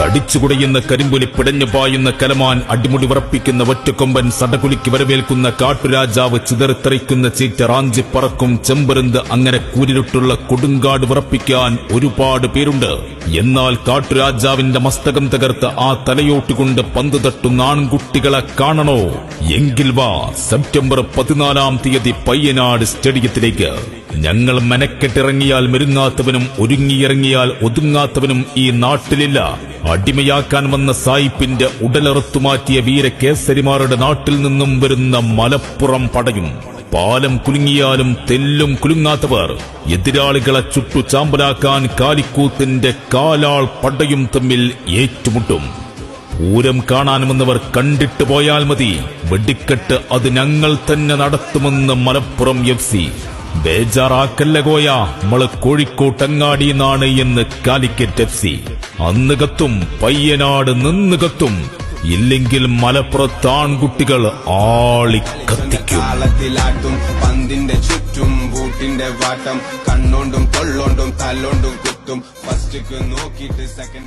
കടിച്ചുകുടയുന്ന കരിമ്പുലി പിടഞ്ഞു പായുന്ന കലമാൻ അടിമുടി വിറപ്പിക്കുന്ന ഒറ്റക്കൊമ്പൻ സടകുലിക്ക് വരവേൽക്കുന്ന കാട്ടുരാജാവ് ചിതറിത്തെറിക്കുന്ന ചീറ്റ റാഞ്ചി പറക്കും ചെമ്പരുന്ത് അങ്ങനെ കൂരിരുട്ടുള്ള കൊടുങ്കാട് വിറപ്പിക്കാൻ ഒരുപാട് പേരുണ്ട്. എന്നാൽ കാട്ടുരാജാവിന്റെ മസ്തകം തകർത്ത് ആ തലയോട്ടുകൊണ്ട് പന്ത് തട്ടുന്ന ആൺകുട്ടികളെ കാണണോ? എങ്കിൽ വാ സെപ്റ്റംബർ പതിനാലാം തീയതി പയ്യനാട് സ്റ്റേഡിയത്തിലേക്ക്. ഞങ്ങൾ മെനക്കെട്ടിറങ്ങിയാൽ മെരുങ്ങാത്തവനും ഒരുങ്ങിയിറങ്ങിയാൽ ഒതുങ്ങാത്തവനും ഈ നാട്ടിലില്ല. അടിമയാക്കാൻ വന്ന സായിപ്പിന്റെ ഉടലറുത്തുമാറ്റിയ വീരകേസരിമാരുടെ നാട്ടിൽ നിന്നും വരുന്ന മലപ്പുറം പടയും പാലം കുലുങ്ങിയാലും തെല്ലും കുലുങ്ങാത്തവർ എതിരാളികളെ ചുട്ടു ചാമ്പലാക്കാൻ കാലിക്കൂത്തിന്റെ കാലാൾ പടയും തമ്മിൽ ഏറ്റുമുട്ടും. പൂരം കാണാനുമെന്നവർ കണ്ടിട്ട് പോയാൽ മതി. വെടിക്കെട്ട് അത് ഞങ്ങൾ തന്നെ നടത്തുമെന്ന് മലപ്പുറം എഫ് ബേജാറാക്കല്ല കോയ. നമ്മൾ കോഴിക്കോട്ടങ്ങാടിന്നാണ് എന്ന് കാലിക്കറ്റ് എഫ് സി. അന്ന് കത്തും പയ്യനാട് നിന്ന് കത്തും. ഇല്ലെങ്കിൽ മലപ്പുറത്ത് ആൺകുട്ടികൾ ആളിക്കത്തിക്കും കാലത്തിലാട്ടും പന്തിന്റെ ചുറ്റും ബൂട്ടിന്റെ വാട്ടം കണ്ണോണ്ടും കൊള്ളോണ്ടും തല്ലോണ്ടും കുത്തും. ഫസ്റ്റ് നോക്കിയിട്ട് സെക്കൻഡ്